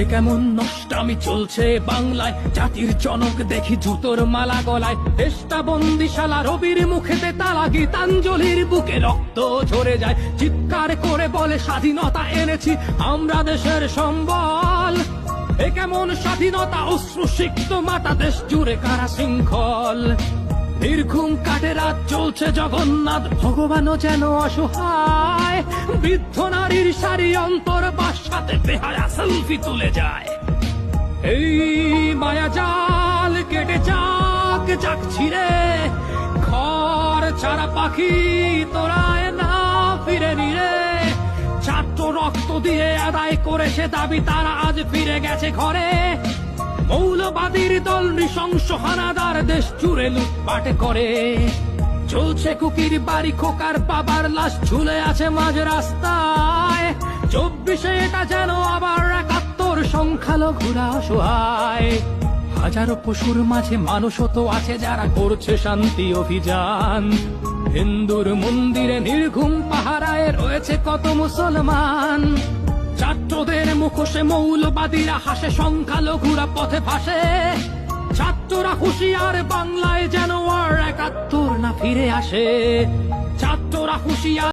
এ কেমন নষ্টামি চলছে বাংলায়? জাতির জনক দেখি জুতোর মালা গলায়। দেশটা বন্দিশালা, রবির তালা গীতাঞ্জলির বুকে রক্ত ঝরে যায়। চিৎকার করে বলে, স্বাধীনতা এনেছি, আমরা দেশের সম্বল। এ কেমন স্বাধীনতা, অশ্রুসিক্ত মাতা দেশ জুড়ে কারা শৃঙ্খল? নির্ঘুম কাটে রাত, চলছে জগন্নাথ। ভগবানও যেন অসহায়। বৃদ্ধ নারীর সারি অন্তর বাসাতে বেহায়া সেলফি তুলে যায়। এই মায়া জাল কেটে যাক যাক ছিড়ে। ঘর ছাড়া পাখি তোরায় না ফিরে নিরে ছাত্র রক্ত দিয়ে আদায় করেছে দাবি তারা আজ ফিরে গেছে ঘরে। মৌলবাদীর দল নৃশংস হানাদার, দেশ জুড়ে লুটপাট করে। চলছে কুকির বাড়ি, খোকার বাবার লাশ ঝুলে আছে মাঝ রাস্তায়। এটা যেন আবার একাত্তর সংখ্যালঘুরা হাজারো পশুর মাঝে তো আছে যারা করছে শান্তি অভিযান। হিন্দুর মন্দিরে নির্ঘুম পাহারায় রয়েছে কত মুসলমান। ছাত্রদের মুখোশে মৌলবাদীরা হাসে, সংখ্যালঘুরা পথে ভাসে। ছাত্ররা হুঁশিয়ার বাংলায় যেন আর একাত্তর না ফিরে আসে। ছাত্ররা হুঁশিয়ার